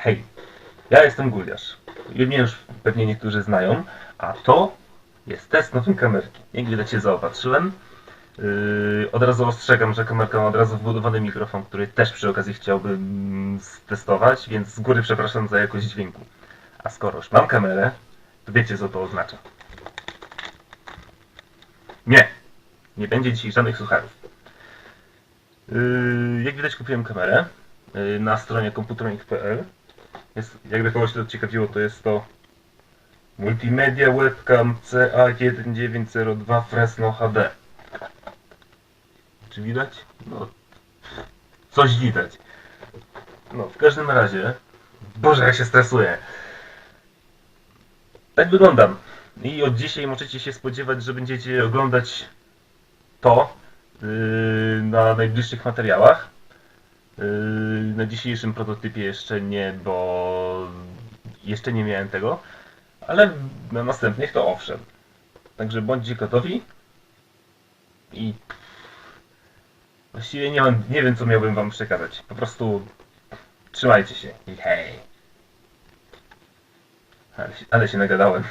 Hej, ja jestem Guliasz. Mnie już pewnie niektórzy znają, a to jest test nowej kamerki. Jak widać się zaopatrzyłem. Yy, od razu ostrzegam, że kamerka ma od razu wbudowany mikrofon, który też przy okazji chciałbym stestować, więc z góry przepraszam za jakość dźwięku. A skoro już mam kamerę, to wiecie co to oznacza. Nie, nie będzie dzisiaj żadnych sucharów. Yy, jak widać kupiłem kamerę yy, na stronie komputernik.pl. Jest, jakby kogoś to ciekawiło, to jest to Multimedia Webcam CA1902 Fresno HD. Czy widać? No, coś widać. No, w każdym razie, Boże, jak się stresuję. Tak wyglądam. I od dzisiaj możecie się spodziewać, że będziecie oglądać to yy, na najbliższych materiałach. Yy, na dzisiejszym prototypie jeszcze nie, bo jeszcze nie miałem tego, ale na następnych to owszem. Także bądźcie gotowi i właściwie nie, mam, nie wiem co miałbym wam przekazać. Po prostu trzymajcie się i hej. Ale się, ale się nagadałem.